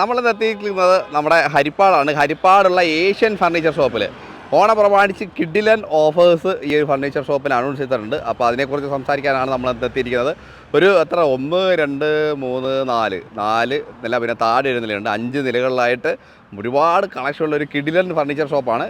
നമ്മളിന്ന് എത്തിയിരിക്കുന്നത് നമ്മുടെ ഹരിപ്പാടാണ്. ഹരിപ്പാടുള്ള ഏഷ്യൻ ഫർണിച്ചർ ഷോപ്പിൽ ഓണം പ്രമാണിച്ച് കിഡിലൻ ഓഫേഴ്സ് ഈ ഒരു ഫർണിച്ചർ ഷോപ്പിൽ അനൗൺസ് ചെയ്തിട്ടുണ്ട്. അപ്പോൾ അതിനെക്കുറിച്ച് സംസാരിക്കാനാണ് നമ്മൾ എത്തിയിരിക്കുന്നത്. ഒരു എത്ര? ഒന്ന് രണ്ട് മൂന്ന് നാല്. നാല് നില പിന്നെ താഴെ ഒരു നിലയുണ്ട്. അഞ്ച് നിലകളിലായിട്ട് ഒരുപാട് കണക്ഷനുള്ള ഒരു കിഡിലൻ ഫർണിച്ചർ ഷോപ്പാണ്.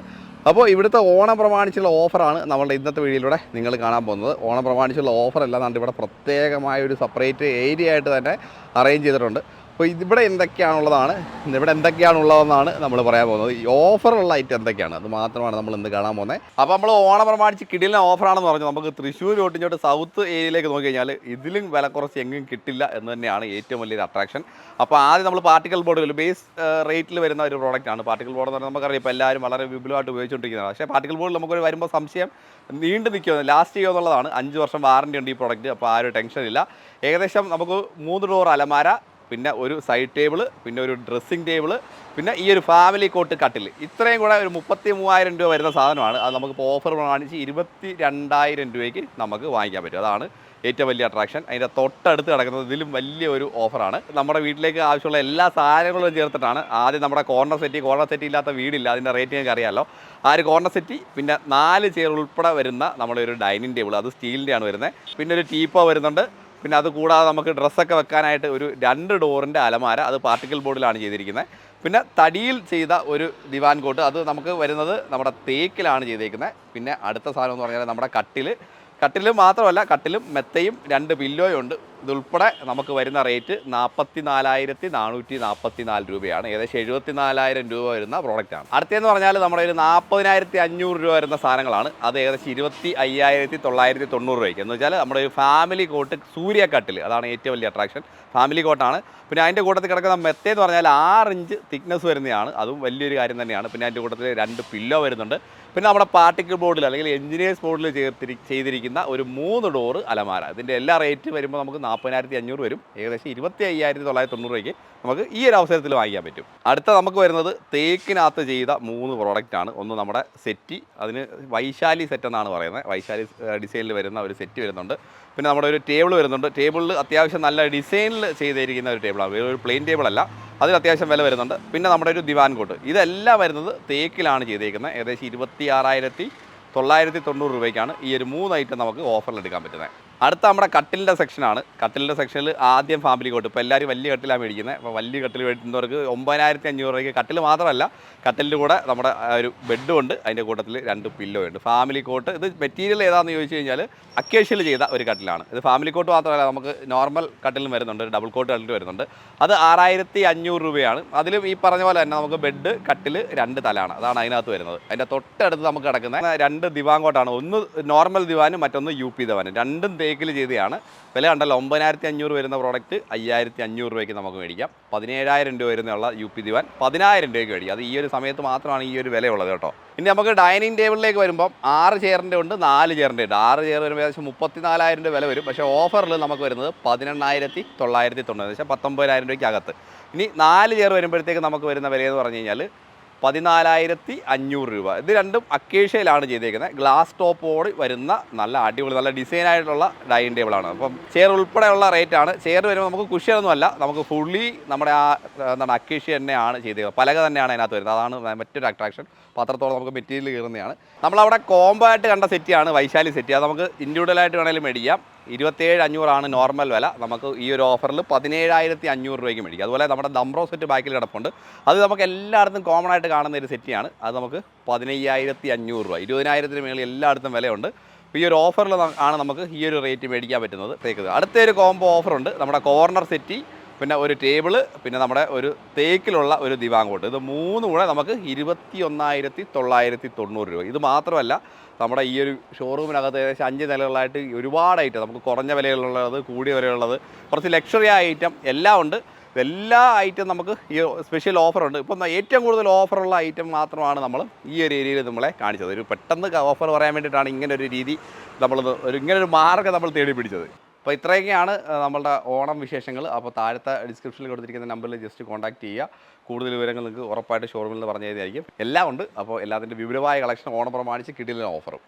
അപ്പോൾ ഇവിടുത്തെ ഓണം പ്രമാണിച്ചുള്ള ഓഫറാണ് നമ്മളുടെ ഇന്നത്തെ വീഡിയോയിലൂടെ നിങ്ങൾ കാണാൻ പോകുന്നത്. ഓണം പ്രമാണിച്ചുള്ള ഓഫർ അല്ലാതെ ഇവിടെ പ്രത്യേകമായ ഒരു സെപ്പറേറ്റ് ഏരിയ ആയിട്ട് തന്നെ അറേഞ്ച് ചെയ്തിട്ടുണ്ട്. അപ്പോൾ ഇതിവിടെ എന്തൊക്കെയാണുള്ളതാണ്? ഇവിടെ എന്തൊക്കെയാണുള്ളതെന്നാണ് നമ്മൾ പറയാൻ പോകുന്നത്. ഈ ഓഫറുള്ള ഐറ്റം എന്തൊക്കെയാണ്? അത് മാത്രമാണ് നമ്മൾ ഇന്ന് കാണാൻ പോകുന്നത്. അപ്പോൾ നമ്മൾ ഓണം പ്രമാണിച്ച് കിടിലിന് ഓഫറാണെന്ന് പറഞ്ഞു. നമുക്ക് തൃശ്ശൂർ ഒട്ടിഞ്ഞോട്ട് സൗത്ത് ഏരിയയിലേക്ക് നോക്കി കഴിഞ്ഞാൽ ഇതിലും വില കുറച്ച് എങ്ങും കിട്ടില്ല എന്ന് തന്നെയാണ് ഏറ്റവും വലിയൊരു അട്രാക്ഷൻ അപ്പോൾ ആദ്യം നമ്മൾ പാർട്ടിക്കൽ ബോർഡുകൾ ബേസ് റേറ്റിൽ വരുന്ന ഒരു പ്രോഡക്റ്റാണ് പാർട്ടിക്കൽ ബോർഡ് എന്ന് പറഞ്ഞാൽ നമുക്കറിയാം ഇപ്പോൾ എല്ലാവരും വളരെ വിപുലമായിട്ട് ഉപയോഗിച്ചുകൊണ്ടിരിക്കുന്നതാണ്. പക്ഷേ പാർട്ടിക്കൽ ബോർഡിൽ നമുക്കൊരു വരുമ്പോൾ സംശയം നീണ്ടു നിൽക്കുമോ ലാസ്റ്റ് ചെയ്യുക എന്നുള്ളതാണ്. അഞ്ച് വർഷം വാറണ്ടി ഉണ്ട് ഈ പ്രോഡക്റ്റ് അപ്പോൾ ആ ഒരു ടെൻഷൻ ഇല്ല. ഏകദേശം നമുക്ക് മൂന്ന് ഡോർ അലമാര പിന്നെ ഒരു സൈഡ് ടേബിൾ പിന്നെ ഒരു ഡ്രസ്സിങ് ടേബിൾ പിന്നെ ഈ ഒരു ഫാമിലി കോട്ട് കട്ടിൽ ഇത്രയും കൂടെ ഒരു മുപ്പത്തി മൂവായിരം രൂപ വരുന്ന സാധനമാണ്. അത് നമുക്ക് നമുക്കിപ്പോൾ ഓഫർ കാണിച്ച് ഇരുപത്തി രണ്ടായിരം രൂപയ്ക്ക് നമുക്ക് വാങ്ങിക്കാൻ പറ്റും. അതാണ് ഏറ്റവും വലിയ അട്രാക്ഷൻ അതിന്റെ തൊട്ടടുത്ത് കിടക്കുന്നത് ഇതിലും വലിയ ഒരു ഓഫറാണ് നമ്മുടെ വീട്ടിലേക്ക് ആവശ്യമുള്ള എല്ലാ സാധനങ്ങളും ചേർത്തിട്ടാണ് ആദ്യം നമ്മുടെ കോർണർ സെറ്റി കോർണർ സെറ്റി ഇല്ലാത്ത വീടില്ല. അതിന്റെ റേറ്റ് ഞങ്ങൾക്ക് അറിയാമല്ലോ ആ ഒരു കോർണർ സെറ്റി പിന്നെ നാല് ചെയർ ഉൾപ്പെടെ വരുന്ന നമ്മുടെ ഒരു ഡൈനിങ് ടേബിൾ അത് സ്റ്റീലിന്റെയാണ് വരുന്നത്. പിന്നെ ഒരു ടീപ്പോ വരുന്നുണ്ട്. പിന്നെ അത് കൂടാതെ നമുക്ക് ഡ്രസ്സൊക്കെ വെക്കാനായിട്ട് ഒരു രണ്ട് ഡോറിന്റെ അലമാര അത് പാർട്ടിക്കൽ ബോർഡിലാണ് ചെയ്തിരിക്കുന്നത്. പിന്നെ തടിയിൽ ചെയ്ത ഒരു ദിവാൻ കോട്ട് അത് നമുക്ക് വരുന്നത് നമ്മുടെ തേക്കിലാണ് ചെയ്തേക്കുന്നത്. പിന്നെ അടുത്ത സാധനം എന്ന് പറഞ്ഞാൽ നമ്മുടെ കട്ടിൽ കട്ടിൽ മാത്രമല്ല കട്ടിലും മെത്തയും രണ്ട് പില്ലോയും ഉണ്ട് ഇതുൾപ്പെടെ നമുക്ക് വരുന്ന റേറ്റ് നാൽപ്പത്തി നാലായിരത്തി നാനൂറ്റി നാൽപ്പത്തി നാല് രൂപയാണ്. ഏകദേശം എഴുപത്തി നാലായിരം രൂപ വരുന്ന പ്രോഡക്റ്റാണ് അടുത്തതെന്ന് പറഞ്ഞാൽ നമ്മുടെ ഒരു നാൽപ്പതിനായിരത്തി അഞ്ഞൂറ് രൂപ വരുന്ന സാധനങ്ങളാണ്. അത് ഏകദേശം ഇരുപത്തി അയ്യായിരത്തി തൊള്ളായിരത്തി തൊണ്ണൂറ് രൂപയ്ക്ക്. എന്ന് വെച്ചാൽ നമ്മുടെ ഒരു ഫാമിലി കോട്ട് സൂര്യ കട്ടിൽ അതാണ് ഏറ്റവും വലിയ അട്രാക്ഷൻ ഫാമിലി കോട്ടാണ് പിന്നെ അതിന്റെ കൂട്ടത്തിൽ കിടക്കുന്ന മെത്തേ എന്ന് പറഞ്ഞാൽ ആറ് ഇഞ്ച് തിക്നെസ് വരുന്നതാണ്. അതും വലിയൊരു കാര്യം തന്നെയാണ്. പിന്നെ അതിന്റെ കൂട്ടത്തിൽ രണ്ട് പില്ലോ വരുന്നുണ്ട്. പിന്നെ നമ്മുടെ പാർട്ടിക്കിൾ ബോർഡിൽ അല്ലെങ്കിൽ എഞ്ചിനീയേഴ്സ് ബോർഡിൽ ചേർത്തിരി ചെയ്തിരിക്കുന്ന ഒരു മൂന്ന് ഡോറ് അലമാര. ഇതിന്റെ എല്ലാ റേറ്റ് വരുമ്പോൾ നമുക്ക് നാൽപ്പതിനായിരത്തി അഞ്ഞൂറ് വരും. ഏകദേശം ഇരുപത്തി അയ്യായിരത്തി തൊള്ളായിരത്തി തൊണ്ണൂറ് രൂപയ്ക്ക് നമുക്ക് ഈ ഒരു അവസരത്തിൽ വാങ്ങിക്കാൻ പറ്റും. അടുത്ത നമുക്ക് വരുന്നത് തേക്കിനകത്ത് ചെയ്ത മൂന്ന് പ്രോഡക്റ്റാണ് ഒന്ന് നമ്മുടെ സെറ്റി. അതിന് വൈശാലി സെറ്റ് എന്നാണ് പറയുന്നത്. വൈശാലി ഡിസൈനിൽ വരുന്ന ഒരു സെറ്റ് വരുന്നുണ്ട്. പിന്നെ നമ്മുടെ ഒരു ടേബിൾ വരുന്നുണ്ട്. ടേബിളിൽ അത്യാവശ്യം നല്ല ഡിസൈനിൽ ചെയ്തിരിക്കുന്ന ഒരു ടേബിളാണ് ഒരു പ്ലെയിൻ ടേബിൾ അല്ല. അതിന് അത്യാവശ്യം വില വരുന്നുണ്ട്. പിന്നെ നമ്മുടെ ഒരു ദിവാൻ കോട്ട്. ഇതെല്ലാം വരുന്നത് തേക്കിലാണ് ചെയ്തേക്കുന്നത്. ഏകദേശം ഇരുപത്തി ആറായിരത്തി തൊള്ളായിരത്തി തൊണ്ണൂറ് രൂപയ്ക്കാണ് ഈ ഒരു മൂന്ന് ഐറ്റം നമുക്ക് ഓഫറിൽ എടുക്കാൻ പറ്റുന്നത്. അടുത്ത നമ്മുടെ കട്ടിലിന്റെ സെക്ഷനാണ്. കട്ടിലിന്റെ സെക്ഷനിൽ ആദ്യം ഫാമിലി കോട്ട്. ഇപ്പോൾ എല്ലാവരും വലിയ കട്ടിലാണ് മേടിക്കുന്നത്. അപ്പോൾ വലിയ കട്ടിൽ മേടിക്കുന്നവർക്ക് ഒമ്പതിനായിരത്തി അഞ്ഞൂറ് രൂപയ്ക്ക് കട്ടിൽ മാത്രമല്ല കട്ടിലിന്റെ കൂടെ നമ്മുടെ ഒരു ബെഡും ഉണ്ട്. അതിന്റെ കൂട്ടത്തിൽ രണ്ട് പില്ലോ ഉണ്ട്. Family cot. ഇത് മെറ്റീരിയൽ ഏതാണെന്ന് ചോദിച്ചു കഴിഞ്ഞാൽ അക്കേഷ്യൽ ചെയ്ത ഒരു കട്ടിലാണ്. ഇത് ഫാമിലി കോട്ട് മാത്രമല്ല നമുക്ക് നോർമൽ കട്ടിലും വരുന്നുണ്ട്. ഡബിൾ കോട്ട് കട്ടിൽ വരുന്നുണ്ട്. അത് ആറായിരത്തി അഞ്ഞൂറ് രൂപയാണ്. അതിലും ഈ പറഞ്ഞ പോലെ തന്നെ നമുക്ക് ബെഡ് കട്ടിൽ രണ്ട് തലാണ് അതാണ് അതിനകത്ത് വരുന്നത്. അതിന്റെ തൊട്ടടുത്ത് നമുക്ക് കിടക്കുന്ന രണ്ട് ദിവാൻ കോട്ടാണ്. ഒന്ന് നോർമൽ ദിവാനും മറ്റൊന്ന് യു പി ദിവാനും. രണ്ടും തേക്കിൽ ചെയ്തതാണ്. വില കണ്ടല്ലോ ഒമ്പതിനായിരത്തി അഞ്ഞൂറ് വരുന്ന പ്രോഡക്റ്റ് അയ്യായിരത്തി അഞ്ഞൂറ് രൂപയ്ക്ക് നമുക്ക് മേടിക്കാം. പതിനേഴായിരം രൂപ വരുന്നുള്ള യു പി ദിവാൻ പതിനായിരം രൂപയ്ക്ക് മേടിക്കാം. അത് ഈ ഒരു സമയത്ത് മാത്രമാണ് ഈ ഒരു വിലയുള്ളത് കേട്ടോ. ഇനി നമുക്ക് ഡൈനിങ് ടേബിളിലേക്ക് വരുമ്പോൾ ആറ് ചെയറിന്റെ ഉണ്ട് നാല് ചെയറിന്റെ ഉണ്ട്. ആറ് ചെയർ വരുമ്പോൾ ഏകദേശം മുപ്പത്തിനാലായിരം രൂപ വില വരും. പക്ഷേ ഓഫറിൽ നമുക്ക് വരുന്നത് പതിനെണ്ണായിരത്തി തൊള്ളായിരത്തി തൊണ്ണൂറ് ഏകദേശം പത്തൊമ്പതിനായിരം രൂപയ്ക്ക് അകത്ത് ഇനി നാല് ചെയർ വരുമ്പോഴത്തേക്ക് നമുക്ക് വരുന്ന വിലയെന്ന് പറഞ്ഞു കഴിഞ്ഞാൽ പതിനാലായിരത്തി അഞ്ഞൂറ് രൂപ. ഇത് രണ്ടും അക്കേഷ്യയിലാണ് ചെയ്തേക്കുന്നത്. ഗ്ലാസ് ടോപ്പോട് വരുന്ന നല്ല അടിപൊളി നല്ല ഡിസൈൻ ആയിട്ടുള്ള ഡൈനിങ് ടേബിളാണ് അപ്പം ചെയർ ഉൾപ്പെടെയുള്ള റേറ്റ് ആണ്. ചെയർ വരുമ്പോൾ നമുക്ക് കുഷ്യനൊന്നുമല്ല നമുക്ക് ഫുള്ളി നമ്മുടെ ആ എന്താണ് അക്കേഷ്യ തന്നെയാണ് ചെയ്തേക്കുന്നത് പലക തന്നെയാണ് അതിനകത്ത് വരുന്നത്. അതാണ് മറ്റൊരു അട്രാക്ഷൻ പത്രത്തോളം നമുക്ക് മെറ്റീരിയൽ കയറുന്നതാണ്. നമ്മളവിടെ കോംബോ ആയിട്ട് കണ്ട സെറ്റിയാണ് വൈശാലി സെറ്റ് അത് നമുക്ക് ഇൻഡിവിജ്വലായിട്ട് വേണമെങ്കിലും മേടിക്കാം. ഇരുപത്തേഴ് അഞ്ഞൂറാണ് നോർമൽ വില. നമുക്ക് ഈ ഒരു ഓഫറിൽ പതിനേഴായിരത്തി അഞ്ഞൂറ് രൂപയ്ക്ക് മേടിക്കും. അതുപോലെ നമ്മുടെ ദംബ്രോ സെറ്റ് ബാക്കിൽ കിടപ്പുണ്ട്. അത് നമുക്ക് എല്ലായിടത്തും കോമൺ ആയിട്ട് കാണുന്ന ഒരു സെറ്റിയാണ് അത് നമുക്ക് പതിനയ്യായിരത്തി അഞ്ഞൂറ് രൂപ. ഇരുപതിനായിരത്തിന് മേളിൽ എല്ലായിടത്തും വിലയുണ്ട്. ഈ ഒരു ഓഫറിൽ ആണ് നമുക്ക് ഈ ഒരു റേറ്റ് മേടിക്കാൻ പറ്റുന്നത്. തേക്കുന്നത് അടുത്തൊരു കോംബോ ഓഫറുണ്ട് നമ്മുടെ കോർണർ സെറ്റി പിന്നെ ഒരു ടേബിൾ പിന്നെ നമ്മുടെ ഒരു തേക്കിലുള്ള ഒരു ദിവാങ്കോട്ട്. ഇത് മൂന്നും കൂടെ നമുക്ക് ഇരുപത്തി ഒന്നായിരത്തി തൊള്ളായിരത്തി തൊണ്ണൂറ് രൂപ. ഇത് മാത്രമല്ല നമ്മുടെ ഈ ഒരു ഷോറൂമിനകത്ത് ഏകദേശം അഞ്ച് നിലകളായിട്ട് ഒരുപാട് ഐറ്റം നമുക്ക് കുറഞ്ഞ വിലയിലുള്ളത് കൂടിയ വിലയുള്ളത് കുറച്ച് ലക്ഷറി ഐറ്റം എല്ലാം ഉണ്ട്. എല്ലാ ഐറ്റം നമുക്ക് ഈ സ്പെഷ്യൽ ഓഫറുണ്ട് ഇപ്പം ഏറ്റവും കൂടുതൽ ഓഫറുള്ള ഐറ്റം മാത്രമാണ് നമ്മൾ ഈ ഒരു ഏരിയയിൽ നമ്മളെ കാണിച്ചത്. ഒരു പെട്ടെന്ന് ഓഫർ പറയാൻ വേണ്ടിയിട്ടാണ് ഇങ്ങനെ ഒരു രീതി നമ്മൾ ഒരു ഇങ്ങനെ ഒരു മാർഗം നമ്മൾ തേടി പിടിച്ചത്. അപ്പോൾ ഇത്രയൊക്കെയാണ് നമ്മളുടെ ഓണം വിശേഷങ്ങൾ. അപ്പോൾ താഴത്തെ ഡിസ്ക്രിപ്ഷനിൽ കൊടുത്തിരിക്കുന്ന നമ്പറിൽ ജസ്റ്റ് കോൺടാക്ട് ചെയ്യുക. കൂടുതൽ വിവരങ്ങൾ നിങ്ങൾക്ക് ഉറപ്പായിട്ട് ഷോറൂമിൽ നിന്ന് പറഞ്ഞു തരുന്നതായിരിക്കും. എല്ലാം ഉണ്ട്. അപ്പോൾ എല്ലാത്തിന്റെ വിപുലമായ കളക്ഷൻ ഓണം പ്രമാണിച്ച് കിട്ടിയില്ല ഓഫറും